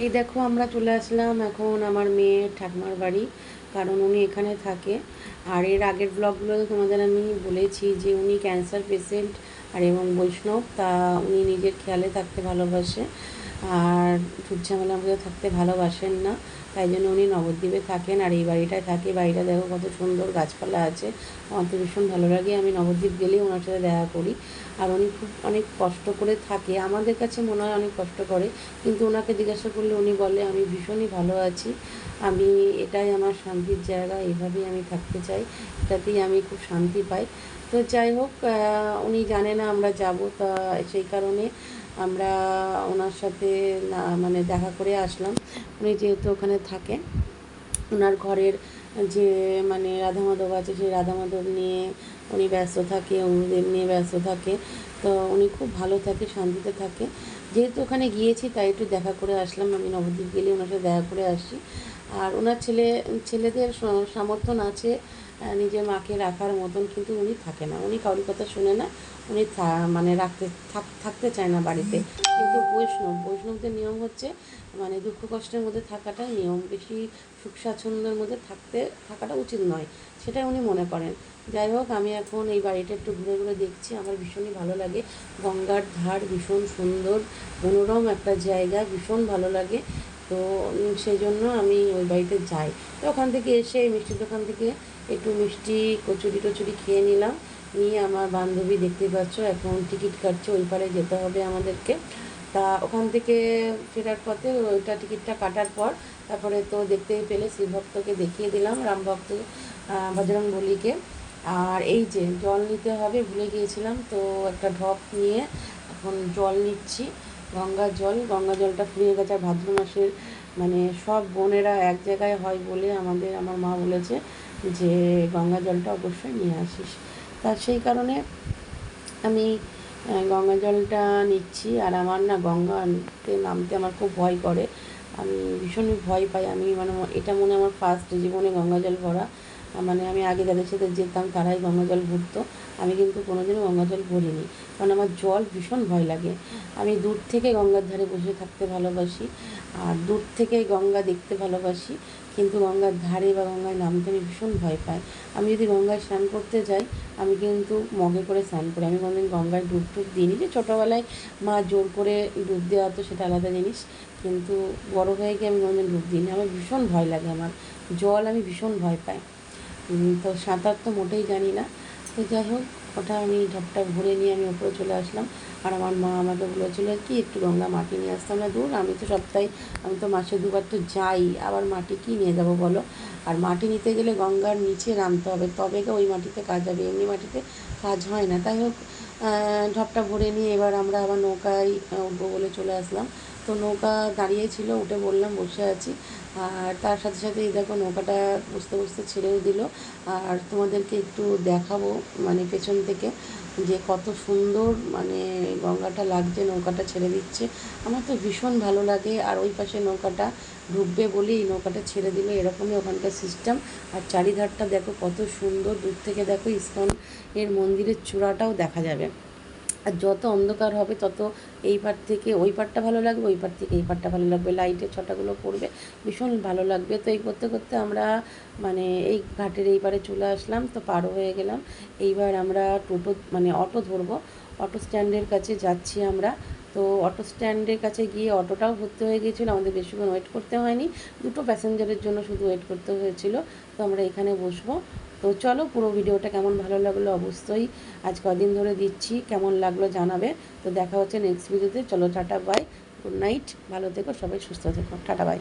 এই দেখো, আমরা চলে আসলাম এখন আমার মেয়ে ঠাকুমার বাড়ি, কারণ উনি এখানে থাকে। আর এর আগের ব্লগগুলো তোমাদের আমি বলেছি যে উনি ক্যান্সার পেশেন্ট আর এবং বৈষ্ণব, তা উনি নিজের খেয়ালে থাকতে ভালোবাসে। আর ঝুট ঝামেলার মধ্যে থাকতে ভালোবাসেন না, তাই জন্য উনি নবদ্বীপে থাকেন। আর এই বাড়িটায় থাকে, বাড়িটা দেখো কত সুন্দর গাছপালা আছে। আমার তো ভীষণ ভালো লাগে, আমি নবদ্বীপ গেলেই ওনার সাথে দেখা করি। আর উনি খুব অনেক কষ্ট করে থাকে, আমাদের কাছে মনে হয় অনেক কষ্ট করে, কিন্তু ওনাকে জিজ্ঞাসা করলে উনি বলে, আমি ভীষণই ভালো আছি, আমি এটাই আমার শান্তির জায়গা এইভাবেই আমি থাকতে চাই, এটাতেই আমি খুব শান্তি পাই। তো যাই হোক উনি জানে না আমরা যাব তা সেই কারণে আমরা ওনার সাথে মানে দেখা করে আসলাম। উনি যেহেতু ওখানে থাকেন, ওনার ঘরের যে মানে রাধা মাধব আছে সেই রাধা মাধব নিয়ে উনি ব্যস্ত থাকে অনুদেব নিয়ে ব্যস্ত থাকে। তো উনি খুব ভালো থাকে, শান্তিতে থাকে। যেহেতু ওখানে গিয়েছি তাই একটু দেখা করে আসলাম। আমি নবদ্বীপ গেলে ওনার সাথে দেখা করে আসি আর ওনার ছেলে, ছেলেদের সামর্থ্য আছে নিজের মাকে রাখার মতন কিন্তু উনি থাকে না। উনি কারোর কথা শুনে না, উনি মানে রাখতে, থাক- থাকতে চায় না বাড়িতে। কিন্তু বৈষ্ণব, বৈষ্ণবদের নিয়ম হচ্ছে মানে দুঃখ কষ্টের মধ্যে থাকাটা নিয়ম। বেশি সুখ স্বাচ্ছন্দ্যের মধ্যে থাকতে, থাকাটা উচিত নয়, সেটাই উনি মনে করেন। যাই হোক, আমি এখন এই বাড়িটা একটু ঘুরে ঘুরে দেখছি, আমার ভীষণই ভালো লাগে। গঙ্গার ধার ভীষণ সুন্দর, মনোরম একটা জায়গা, ভীষণ ভালো লাগে। তো সেই জন্য আমি ওই বাড়িতে যাই। তো ওখান থেকে এসে মিষ্টির দোকান থেকে একটু মিষ্টি, কচুরি টচুরি খেয়ে নিলাম। নিয়ে আমার বান্ধবী দেখতে পাচ্ছ, এখন টিকিট কাটছে, ওই পারে যেতে হবে আমাদেরকে। তা ওখান থেকে ফেরার পথে ওইটা টিকিটটা কাটার পর, তারপরে তো দেখতে পেলে শিবভক্তকে দেখিয়ে দিলাম রামভক্ত বজরং বলিকে। আর এই যে জল নিতে হবে, ভুলে গিয়েছিলাম, তো একটা ঢপ নিয়ে এখন জল নিচ্ছি। গঙ্গা জল, গঙ্গা জলটা ফুরিয়ে গেছে। আর ভাদ্র মাসের মানে সব বোনেরা এক জায়গায় হয় বলে আমাদের, আমার মা বলেছে যে, গঙ্গা জলটা অবশ্যই নিয়ে আসিস। তা সেই কারণে আমি গঙ্গা জলটা নিচ্ছি। আর আমার না গঙ্গাতে নামতে আমার খুব ভয় করে। আমি ভীষণই ভয় পাই। আমি মানে এটা মনে আমার ফার্স্ট জীবনে গঙ্গা জল ভরা। মানে আমি আগে যাদের সাথে যেতাম, তারাই গঙ্গা জল ভরতো। আমি কিন্তু কোনোদিনও গঙ্গা জল ভরিনি কারণ আমার জল ভীষণ ভয় লাগে। আমি দূর থেকে গঙ্গার ধারে বসে থাকতে ভালোবাসি আর দূর থেকে গঙ্গা দেখতে ভালোবাসি। কিন্তু গঙ্গার ধারে বা গঙ্গায় নামতে আমি ভীষণ ভয় পাই। আমি যদি গঙ্গায় স্নান করতে যাই, আমি কিন্তু মগে করে স্নান করি। আমি কোনোদিন গঙ্গায় ডুব টুব দিইনি যে ছোটোবেলায় মা জোর করে ডুব দেওয়া তো সেটা আলাদা জিনিস। কিন্তু বড় হয়ে গিয়ে আমি কোনোদিন ডুব দিইনি। আমার ভীষণ ভয় লাগে। আমার জল আমি ভীষণ ভয় পাই। তো সাঁতার তো মোটেই জানি না। তো যাই হোক, ওটা আমি ঢপটা ভরে নিয়ে আমি ওপরে চলে আসলাম। আর আমার মা আমাকে বলেছিল কি, একটু গঙ্গা মাটি নিয়ে আসতাম না দূর, আমি তো সপ্তাহে, আমি তো মাসে দুবার তো যাই, আবার মাটি কি নিয়ে যাব বলো? আর মাটি নিতে গেলে গঙ্গার নিচে নামতে হবে, তবে ওই মাটিতে কাজ হবে, এমনি মাটিতে কাজ হয় না। তাই হোক ঢপটা ভরে নিয়ে এবার আমরা আবার নৌকায় উঠবো বলে চলে আসলাম। তো নৌকা দাঁড়িয়ে ছিল, উঠে বললাম বসে আছি। আর তার সাথে সাথে এই দেখো নৌকাটা বুঝতে বুঝতে ছেড়েও দিল। আর তোমাদেরকে একটু দেখাবো মানে পেছন থেকে যে কত সুন্দর মানে গঙ্গাটা লাগছে, নৌকাটা ছেড়ে দিচ্ছে। আমার তো ভীষণ ভালো লাগে, আর ওই পাশে নৌকাটা ডুববে বলেই এই নৌকাটা ছেড়ে দিল। এরকমই ওখানকার সিস্টেম আর চারিধারটা দেখো কত সুন্দর, দূর থেকে দেখো ইস্কন এর মন্দিরের চূড়াটাও দেখা যাবে। আর যত অন্ধকার হবে, তত এই পার থেকে ওই পারটা ভালো লাগবে, ওই পার থেকে এই পারটা ভালো লাগবে লাইটের ছটাগুলো পড়বে, ভীষণ ভালো লাগবে। তো এই করতে করতে আমরা মানে এই ঘাটের এই পারে চলে আসলাম, তো পারও হয়ে গেলাম। এইবার আমরা টোটো মানে অটো ধরবো। অটো স্ট্যান্ডের কাছে যাচ্ছি আমরা। তো অটো স্ট্যান্ডের কাছে গিয়ে অটোটাও ভর্তি হয়ে গিয়েছিল, আমাদের বেশিক্ষণ ওয়েট করতে হয়নি। দুটো প্যাসেঞ্জারের জন্য শুধু ওয়েট করতে হয়েছিল। তো আমরা এখানে বসবো। তো চলো পুরো ভিডিওটা কেমন ভালো লাগল অবশ্যই আজ কদিন ধরে দিচ্ছি, কেমন লাগল জানাবে। তো দেখা হচ্ছে নেক্সট ভিডিওতে চলো, টাটা বাই গুড নাইট ভালো থেকো, সবাই সুস্থ থেকো, টাটা বাই